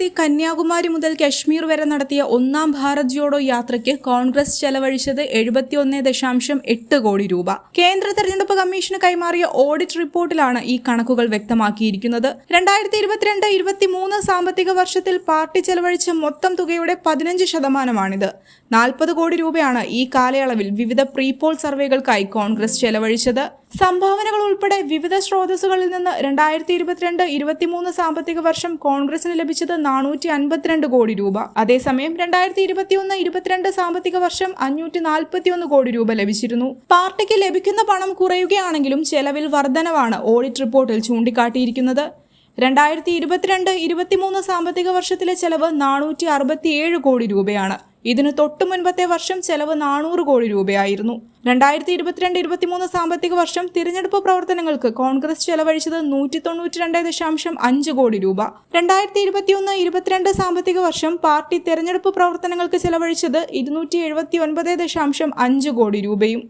ഗാന്ധി കന്യാകുമാരി മുതൽ കശ്മീർ വരെ നടത്തിയ ഒന്നാം ഭാരത് ജോഡോ യാത്രയ്ക്ക് കോൺഗ്രസ് ചെലവഴിച്ചത് എഴുപത്തിയൊന്ന് ദശാംശം എട്ട് കോടി രൂപ. കേന്ദ്ര തെരഞ്ഞെടുപ്പ് കമ്മീഷന് കൈമാറിയ ഓഡിറ്റ് റിപ്പോർട്ടിലാണ് ഈ കണക്കുകൾ വ്യക്തമാക്കിയിരിക്കുന്നത്. രണ്ടായിരത്തി ഇരുപത്തിരണ്ട് ഇരുപത്തിമൂന്ന് സാമ്പത്തിക വർഷത്തിൽ പാർട്ടി ചെലവഴിച്ച മൊത്തം തുകയുടെ പതിനഞ്ച് ശതമാനമാണിത്. നാൽപ്പത് കോടി രൂപയാണ് ഈ കാലയളവിൽ വിവിധ പ്രീപോൾ സർവേകൾക്കായി കോൺഗ്രസ് ചെലവഴിച്ചത്. സംഭാവനകൾ ഉൾപ്പെടെ വിവിധ സ്രോതസ്സുകളിൽ നിന്ന് രണ്ടായിരത്തി ഇരുപത്തിരണ്ട് ഇരുപത്തിമൂന്ന് സാമ്പത്തിക വർഷം കോൺഗ്രസിന് ലഭിച്ചത് നാനൂറ്റി അൻപത്തിരണ്ട് കോടി രൂപ. അതേസമയം രണ്ടായിരത്തി ഇരുപത്തിയൊന്ന് ഇരുപത്തിരണ്ട് സാമ്പത്തിക വർഷം അഞ്ഞൂറ്റി നാൽപ്പത്തിയൊന്ന് കോടി രൂപ ലഭിച്ചിരുന്നു. പാർട്ടിക്ക് ലഭിക്കുന്ന പണം കുറയുകയാണെങ്കിലും ചെലവിൽ വർധനവാണ് ഓഡിറ്റ് റിപ്പോർട്ടിൽ ചൂണ്ടിക്കാട്ടിയിരിക്കുന്നത്. രണ്ടായിരത്തി ഇരുപത്തിരണ്ട് ഇരുപത്തിമൂന്ന് സാമ്പത്തിക വർഷത്തിലെ ചെലവ് നാനൂറ്റി അറുപത്തിയേഴ് കോടി രൂപയാണ്. ഇതിനു തൊട്ടു മുൻപത്തെ വർഷം ചെലവ് നാനൂറ് കോടി രൂപയായിരുന്നു. രണ്ടായിരത്തി ഇരുപത്തിരണ്ട് ഇരുപത്തിമൂന്ന് സാമ്പത്തിക വർഷം തിരഞ്ഞെടുപ്പ് പ്രവർത്തനങ്ങൾക്ക് കോൺഗ്രസ് ചെലവഴിച്ചത് നൂറ്റി തൊണ്ണൂറ്റി രണ്ട് ദശാംശം അഞ്ച് കോടി രൂപ. രണ്ടായിരത്തി ഇരുപത്തിയൊന്ന് ഇരുപത്തിരണ്ട് സാമ്പത്തിക വർഷം പാർട്ടി തെരഞ്ഞെടുപ്പ് പ്രവർത്തനങ്ങൾക്ക് ചെലവഴിച്ചത് ഇരുന്നൂറ്റി എഴുപത്തി ഒൻപത് ദശാംശം അഞ്ച് കോടി രൂപയും.